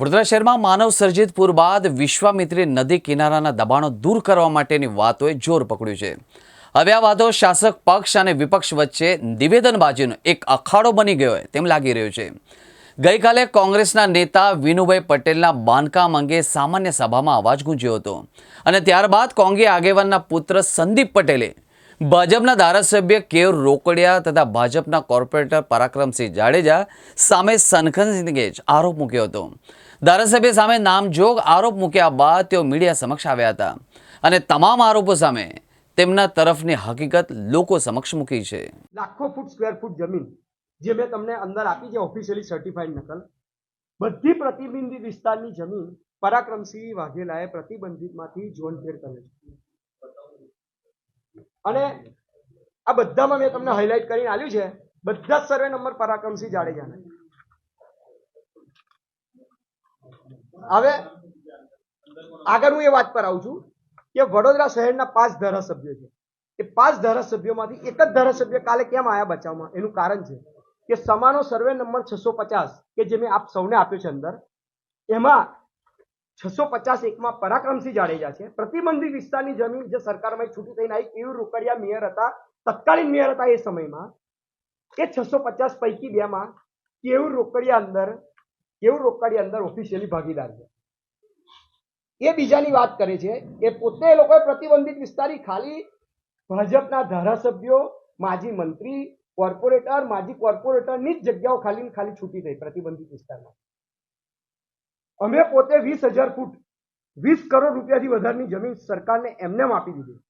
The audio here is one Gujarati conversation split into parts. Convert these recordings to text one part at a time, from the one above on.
વડોદરા શહેરમાં માનવ સર્જિત પૂર બાદ વિશ્વામિત્રી નદી કિનારાના દબાણો દૂર કરવા માટેની વાતોએ જોર પકડ્યું છે. હવે આ વાતો શાસક પક્ષ અને વિપક્ષ વચ્ચે નિવેદનબાજીનો એક અખાડો બની ગયો હોય તેમ લાગી રહ્યું છે. ગઈકાલે કોંગ્રેસના નેતા વિનુભાઈ પટેલના બાંધકામ અંગે સામાન્ય સભામાં અવાજ ગુંજ્યો હતો અને ત્યારબાદ કોંગ્રેસ આગેવાનના પુત્ર સંદીપ પટેલે ભાજપના ધારાસભ્ય કેવ રોકડિયા તથા ભાજપના કોર્પોરેટર પરાક્રમસિંહ જાડેજા સામે સનખનસિંહે જ આરોપ મૂક્યો હતો. ધારાસભ્ય સામે નામજોગ આરોપ મૂક્યા બાદ તેઓ મીડિયા સમક્ષ આવ્યા હતા. અને તમામ આરોપો સામે તેમના તરફની હકીકત લોકો સમક્ષ મૂકી છે. લાખો ફૂટ સ્ક્વેર ફૂટ જમીન જે મેં તમને અંદર આપી છે ઓફિશિયલી સર્ટિફાઈડ નકલ. બધી પ્રતિબિંબિત વિસ્તારની જમીન પરાક્રમસિંહ વાઘેલાએ પ્રતિબંધિતમાંથી ઝોન ફેર છે. અને આ બધામાં મેં તમને હાઇલાઇટ કરીને આવ્યું છે, બધા સર્વે નંબર પરાક્રમસિંહ જાડેજાના. હવે આગળ હું એ વાત પર આવું છું કે વડોદરા શહેરના પાંચ ધારાસભ્યો છે. એ પાંચ ધારાસભ્યોમાંથી એક જ ધારાસભ્ય કાલે કેમ આયા બચાવમાં? એનું કારણ છે કે સમાનો સર્વે નંબર છસો પચાસ કે જે મેં આપ સૌને આપ્યો છે અંદર, એમાં છસો પચાસ એકમાં પરાક્રમસિંહ જાડેજા છે. પ્રતિબંધિત વિસ્તારની જમીન જે સરકારમાં છૂટી થઈને આવી કેવું રોકડિયા મેયર હતા, તત્કાલીન મેયર હતા એ સમયમાં, એ છસો પચાસ પૈકી બેમાં કેવું રોકડિયા અંદર કેવું રોકડિયા અંદર ઓફિશિયલી ભાગીદાર છે. એ બીજાની વાત કરે છે એ પોતે લોકોએ પ્રતિબંધિત વિસ્તારી ખાલી ભાજપના ધારાસભ્યો, માજી મંત્રી, કોર્પોરેટર, માજી કોર્પોરેટરની જ જગ્યાઓ ખાલી ખાલી છૂટી થઈ પ્રતિબંધિત વિસ્તારમાં. અમે પોતે વીસ હજાર ફૂટ, વીસ કરોડ રૂપિયાથી વધારની જમીન સરકારને એમને આપી દીધી.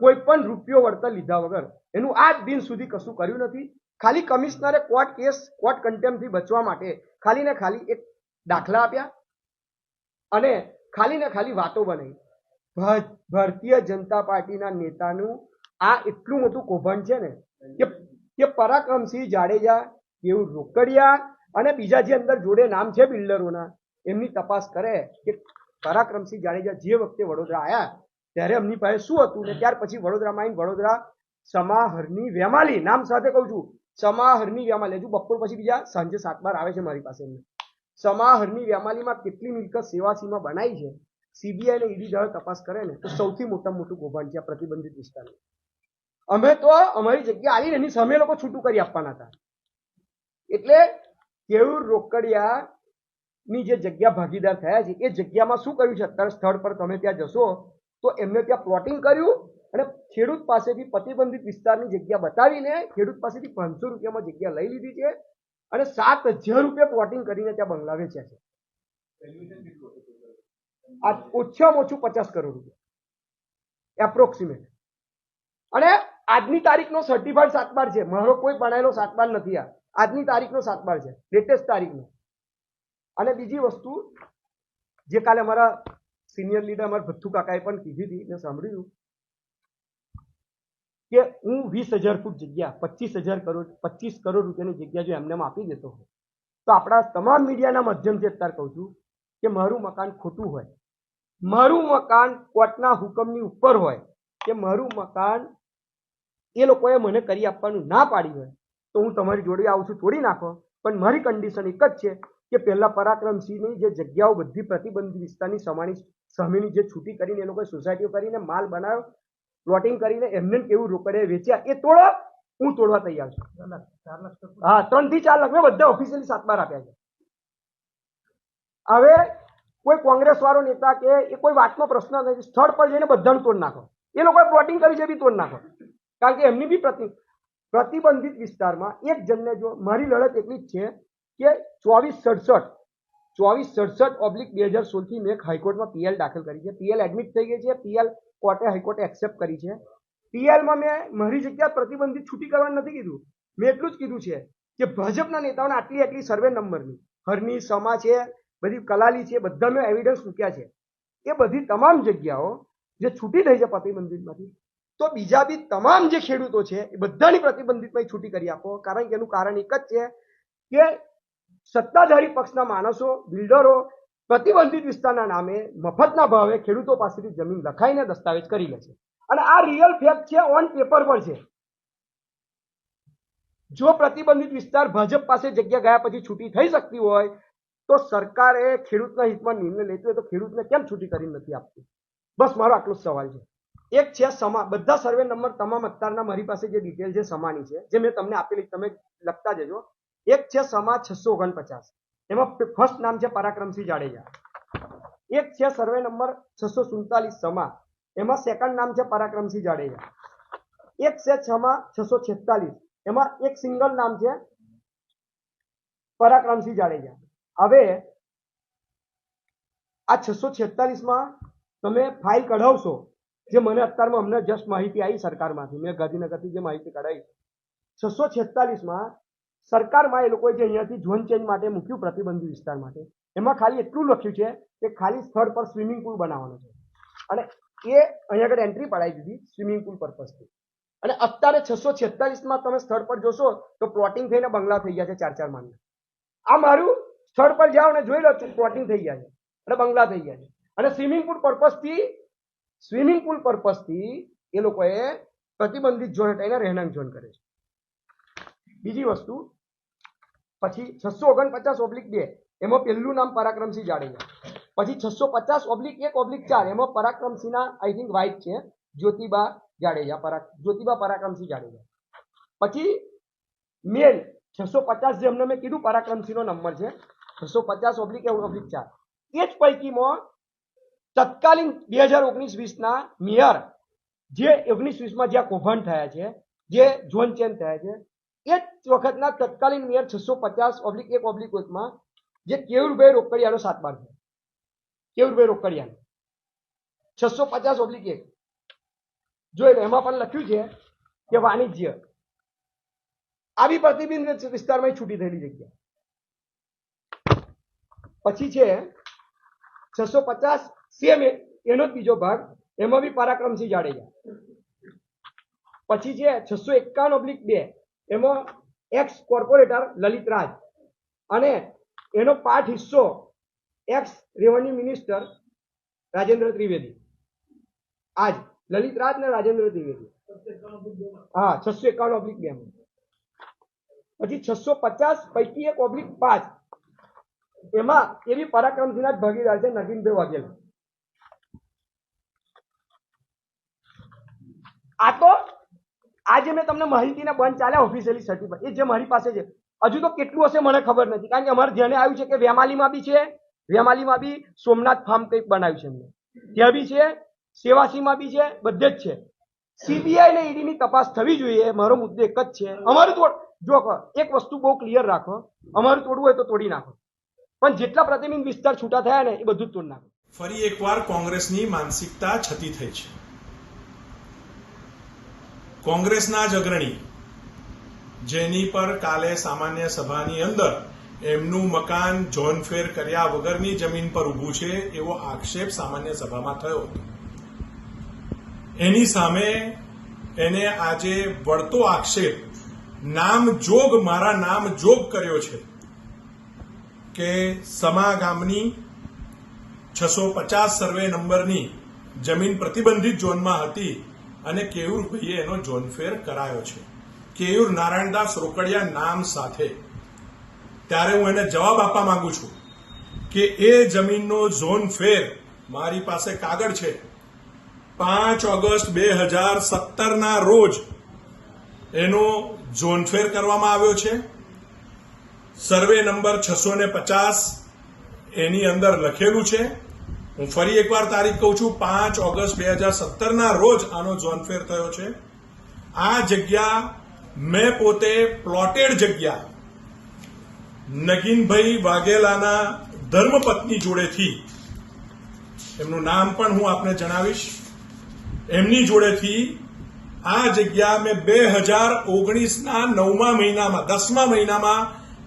કોઈ પણ રૂપિયો વળતર લીધા વગર. એનું આજ દિન સુધી કશું કર્યું નથી. ખાલી કમિશનરે કોર્ટ કેસ, કોર્ટ કન્ટેમ્પથી બચવા માટે ખાલી ને ખાલી એક દાખલા આપ્યા અને ખાલી ને ખાલી વાતો બનાવી. ભારતીય જનતા પાર્ટીના નેતાનું આ એટલું મોટું કૌભાંડ છે ને કે કે પરાક્રમસિંહ જાડેજા એવું રોકડિયા અને બીજા જે અંદર જોડે નામ છે બિલ્ડરોના, એમની તપાસ કરે કે પરાક્રમસિંહ જાડેજા જે વખતે વડોદરા આવ્યા ત્યારે એમની પાસે શું હતું ને, ત્યાર પછી વડોદરામાં આવીને વડોદરા સમાહરની વેમાલી, નામ સાથે કહું છું સમાહરની વ્યામાલી. હજુ બપોર પછી બીજા સાંજે સાત બાર આવે છે મારી પાસે એમને. સમાહરની વ્યામાલીમાં કેટલી મિલકત સેવાસીમાં બનાવી છે? સીબીઆઈ ને ઈડી દ્વારા તપાસ કરે ને, તો સૌથી મોટા મોટું કૌભાંડ છે આ પ્રતિબંધિત વિસ્તારનું અમે તો અમારી જગ્યા આવી એની સામે લોકો છૂટું કરી આપવાના હતા. એટલે કેવું રોકડિયા ની જે જગ્યા ભાગીદાર થયા છે, એ જગ્યામાં શું કર્યું છે? અત્યારે સ્થળ પર તમે ત્યાં જશો, તો એમને ત્યાં પ્લોટિંગ કર્યું અને ખેડૂત પાસેથી પ્રતિબંધિત વિસ્તારની જગ્યા બતાવીને ખેડૂત પાસેથી પાંચસો રૂપિયામાં જગ્યા લઈ લીધી છે અને સાત હજાર રૂપિયા પ્લોટિંગ કરીને ત્યાં બંગલા વેચ્યા છે. આ ઓછામાં ઓછું પચાસ કરોડ રૂપિયા. એપ્રોક્સિમેટ અને આજની તારીખનો સર્ટિફાઈડ સાતબાર છે. મારો કોઈ બનાવેલો સાતબાર નથી આ. આજની તારીખનો સાતબાર છે. લેટેસ્ટ તારીખનો. અને બીજી વસ્તુ, જે કાલે અમારા સિનિયર લીડર અમારા ભથ્થુ કાકાએ પણ કીધી હતી, મેં સાંભળ્યું કે હું વીસ હજાર ફૂટ જગ્યા, પચીસ હજાર કરોડ, પચીસ કરોડ રૂપિયાની જગ્યા જો એમને આપી દેતો હોય, તો આપણા તમામ મીડિયાના માધ્યમથી અત્યારે કહું છું કે મારું મકાન ખોટું હોય. મારું મકાન કોર્ટના હુકમની ઉપર હોય કે મારું મકાન એ લોકોએ મને કરી આપવાનું ના પાડી હોય, તો હું તમારી જોડે આવું છું, તોડી નાખો. પણ મારી કન્ડિશન એક જ છે કે પહેલાં પરાક્રમસિંહની જે જગ્યાઓ બધી પ્રતિબંધિત વિસ્તારની સમાની સામેની જે છૂટી કરીને એ લોકોએ સોસાયટીઓ કરીને માલ બનાવ્યો પ્લોટિંગ કરીને એમને કેવું રોકડે વેચ્યા એ તોડો હું તોડવા તૈયાર છું. હા ત્રણથી ચાર લાખ મેં બધા ઓફિસિયલી સાત બાર આપ્યા છે. હવે કોઈ કોંગ્રેસ વાળો નેતા કે એ કોઈ વાતનો પ્રશ્ન નથી સ્થળ પર જઈને બધાનું તોડ નાખો. એ લોકોએ પ્લોટિંગ કરી છે બી તોડ નાખો. કારણ કે એમની બી પ્રતિ પ્રતિબંધિત વિસ્તારમાં એક જણને જો મારી લડત એટલી જ છે કે ચોવીસ સડસઠ ચોવીસ સડસઠ ઓબ્લિક બે હજાર સોળથી મેં હાઈકોર્ટમાં પીએલ દાખલ કરી છે. પીએલ એડમિટ થઈ ગઈ છે. પીએલ કોર્ટે હાઈકોર્ટે એક્સેપ્ટ કરી છે. પીએલમાં મેં મારી જગ્યા પ્રતિબંધિત છૂટી કરવાનું નથી કીધું. મેં એટલું જ કીધું છે કે ભાજપના નેતાઓને આટલી આટલી સર્વે નંબરની, હરની, સમા છે, બધી કલાલી છે, બધા મેં એવિડન્સ મૂક્યા છે. એ બધી તમામ જગ્યાઓ જે છૂટી થઈ છે પ્રતિબંધિતમાંથી, તો બીજા બી તમામ જે ખેડૂતો છે, એ બધાની પ્રતિબંધિતમાં છૂટી કરી આપો. કારણ કે એનું કારણ એક જ છે કે સત્તાધારી પક્ષના માણસો, બિલ્ડરો પ્રતિબંધિત વિસ્તારના નામે મફતના ભાવે ખેડૂતો પાસેથી જમીન લખાઈને દસ્તાવેજ કરી લે છે. અને આ રિયલ ફેક્ટ છે ઓન પેપર પર છે. જો પ્રતિબંધિત વિસ્તાર ભાજપ પાસે જગ્યા ગયા પછી છૂટી થઈ શકતી હોય, તો સરકારે ખેડૂતના હિતમાં નિર્ણય લેતો હોય તો ખેડૂતને કેમ છૂટી કરી નથી આપતી? બસ મારો આટલો જ સવાલ છે. એક છે સમા, બધા સર્વે નંબર તમામ અત્યારના મારી પાસે જે ડિટેલ છે, સમાની છે, જે મેં તમને આપેલી, તમે લખતા જજો. એક છે સમા, છસો ઓગણપચાસ. એમાં ફર્સ્ટ નામ છે પરાક્રમસિંહ જાડેજા. એક છે સર્વે નંબર છસો સુડતાલીસ સમા. એમાં સેકન્ડ નામ છે પરાક્રમસિંહ જાડેજા. એક છે છમા છસો છેતાલીસ. એમાં એક સિંગલ નામ છે પરાક્રમસિંહ જાડેજા. હવે આ છસો છેતાલીસમાં તમે ફાઇલ કઢાવશો, જે મને અત્યારમાં અમને જસ્ટ માહિતી આવી સરકારમાંથી. મેં ગાંધીનગરથી જે માહિતી કઢાવી છસો છેતાલીસમાં સરકારમાં એ લોકોએ જે અહીંયાથી ઝોન ચેન્જ માટે મૂક્યું પ્રતિબંધિત વિસ્તાર માટે, એમાં ખાલી એટલું લખ્યું છે કે ખાલી સ્થળ પર સ્વિમિંગ પુલ બનાવવાનો છે. અને એ અહીંયા આગળ એન્ટ્રી પડાવી દીધી સ્વિમિંગ પુલ પર્પઝથી અને અત્યારે છસો છેતાલીસમાં તમે સ્થળ પર જોશો તો પ્લોટિંગ થઈને બંગલા થઈ ગયા છે ચાર ચાર માળના. આ મારું સ્થળ પર જાઓ ને જોઈ લો પ્લોટિંગ થઈ ગયા છે અને બંગલા થઈ ગયા છે. અને સ્વિમિંગ પુલ પર્પઝથી સ્વિમિંગ પુલ પર્પઝથી એ લોકોએ પ્રતિબંધિત ઝોન હટાવીને રહેણાંક ઝોન કરે છે. બીજી વસ્તુ પછી છસો ઓગણપચાસ ઓબ્લિક બે. એમાં પહેલું નામ પરાક્રમસિંહ જાડેજા. પછી છસો પચાસ ઓબ્લિક એક, ઓબ્લિક ચાર. એમાં પરાક્રમસિંહના આઈ થિંક વાઇફ છે, જ્યોતિબા જાડેજા. પરા જ્યોતિબા પરાક્રમસિંહ જાડેજા. પછી મેલ, છસો પચાસ જે અમને મેં કીધું, પરાક્રમસિંહનો નંબર છે. છસો પચાસ ઓબ્લિક એક, ઓબ્લિક ચાર. એ જ પૈકીમાં તત્કાલીન બે હજાર ઓગણીસ વીસના મેયર, જે ઓગણીસ વીસમાં જ્યાં કૌભાંડ થયા છે, જે ઝોન ચેન્જ થયા છે એ જ વખતના તત્કાલીન મેયર છસો પચાસ ઓબ્લિક એક ઓબ્લિક એકમાં જે કેવુરભાઈ રોકડિયાનો સાતબાર છે. કેવુરભાઈ રોકડિયાનો. છસો પચાસ ઓબ્લિક એક. જો એમાં પણ લખ્યું છે કે વાણિજ્ય. આવી પ્રતિબિંબ વિસ્તારમાં છૂટી થયેલી જગ્યા. પછી છે છસો પચાસ સેમ એનો જ બીજો ભાગ, એમાં બી પરાક્રમસિંહ જાડેજા. પછી છે છસો એકાવન ઓબ્લિક બે. એમાં એક્સ કોર્પોરેટર લલિત રાજ. અને એનો પાઠ હિસ્સો ex revenue minister Rajendra Trivedi. આજ લલિત રાજ ને રાજેન્દ્ર ત્રિવેદી. હા, છસો એકાવન ઓબ્લિક બે પછી છસો પચાસ પૈકી એક ઓબ્લિક પાંચ. એમાં એવી પરાક્રમસિંહના જ ભાગીદાર છે નગીનભાઈ વાઘેલ. આ તો આજે મેં તમને માહિતીના બંધ ચાલ્યા ઓફિશિયલી સર્ટિફાઈડ એ જે મારી પાસે છે. હજુ તો કેટલું હશે મને ખબર નથી. કારણ કે અમારે ધ્યાને આવ્યું છે કે વેમાલીમાં બી છે, વેમાલીમાં બી સોમનાથ ફાર્મ કંઈક બનાવ્યું છે ત્યાં બી છે, સેવાસીમાં બી છે, બધે જ છે. સીબીઆઈ ને ઈડીની તપાસ થવી જોઈએ મારો મુદ્દો એક જ છે. અમારું તોડ જો એક વસ્તુ બહુ ક્લિયર રાખો. અમારું તોડવું હોય તો તોડી નાખો. પણ જેટલા પ્રતિબિંબ વિસ્તાર છૂટા થયા ને, એ બધું તોડી નાખો. ફરી એકવાર કોંગ્રેસની માનસિકતા છતી થઈ છે. કોંગ્રેસના જ અગ્રણી, જેની પર કાલે સામાન્ય સભાની અંદર એમનું મકાન જોનફેર કર્યા વગરની જમીન પર ઊભું છે એવો આક્ષેપ સામાન્ય સભામાં થયો હતો. એની સામે એને આજે વળતો આક્ષેપ, નામ જોગ, મારા નામ જોગ કર્યો છે કે સમા ગામની છસો પચાસ સર્વે નંબરની જમીન પ્રતિબંધિત ઝોનમાં હતી અને કેયુરભાઈએ એનો ઝોનફેર કરાયો છે. કેયુર નારાયણદાસ રોકડિયા નામ સાથે. ત્યારે હું એને જવાબ આપવા માંગુ છું કે એ જમીનનો ઝોન ફેર મારી પાસે કાગળ છે. પાંચ ઓગસ્ટ બે હજાર સત્તરના રોજ એનો ઝોન ફેર કરવામાં આવ્યો છે. સર્વે નંબર છસો ને પચાસ એની અંદર લખેલું છે. હું ફરી એકવાર તારીખ કહું છું, પાંચ ઓગસ્ટ બે હજાર સત્તરના રોજ આનો જોનફેર થયો છે. આ જગ્યા મેં પોતે પ્લોટેડ જગ્યા. નગીનભાઈ વાઘેલાના ધર્મપત્ની જોડેથી. એમનું નામ પણ હું આપને જણાવીશ. એમની જોડેથી આ જગ્યા મેં બે હજાર ઓગણીસના નવમા મહિનામાં, દસમા મહિનામાં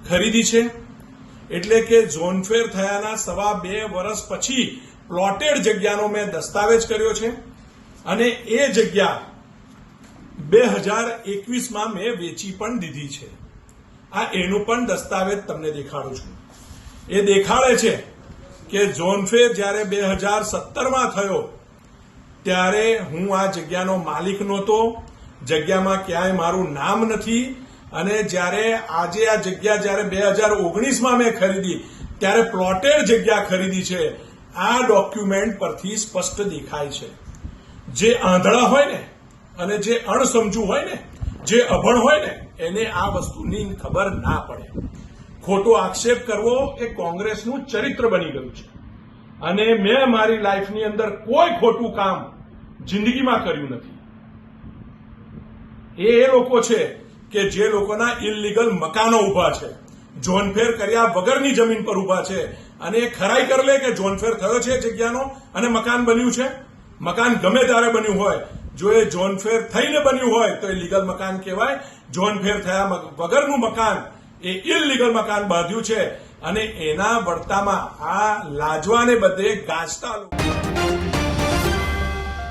ખરીદી છે. એટલે કે ઝોનફેર થયાના સવા બે વર્ષ પછી પ્લોટેડ જગ્યાનો મેં દસ્તાવેજ કર્યો છે અને એ જગ્યા બે હજાર એકવીસમાં મેં વેચી પણ દીધી છે. આ એનું પણ દસ્તાવેજ તમને દેખાડું છું. એ દેખાડે છે કે ઝોનફેર જ્યારે બે હજાર સત્તરમાં થયો, ત્યારે હું આ જગ્યાનો માલિક નહોતો, જગ્યામાં ક્યાંય મારું નામ નથી અને જ્યારે આજે આ જગ્યા જ્યારે બે હજાર ઓગણીસમાં મેં ખરીદી, ત્યારે પ્લોટેડ જગ્યા ખરીદી છે. આ ડોક્યુમેન્ટ પરથી સ્પષ્ટ દેખાય છે. જે આંધળા હોય ને, અને જે અણસમજુ હોય ને, જે અભણ હોય ને, એને આ વસ્તુની ખબર ના પડે. ખોટો આક્ષેપ કરવો એ કોંગ્રેસનું ચરિત્ર બની ગયું છે. અને મેં મારી લાઈફની અંદર કોઈ ખોટું કામ જિંદગીમાં કર્યું નથી. એ લોકો છે કે જે લોકોના ઇલીગલ મકાનો ઊભા છે. જોનફેર કર્યા વગરની જમીન પર ઊભા છે. અને એ ખરાઈ કરી લે કે જોનફેર થયો છે જગ્યાનો? અને મકાન બન્યું છે? મકાન ગમે ત્યારે બન્યું હોય. જો એ જોનફેર થઈને બન્યું હોય તો એ લીગલ મકાન કહેવાય. જોનફેર થયા વગરનું મકાન એ ઇલીગલ મકાન બાંધ્યું છે. અને એના વળતામાં આ લાજવાને બધે ગાજતા લોકો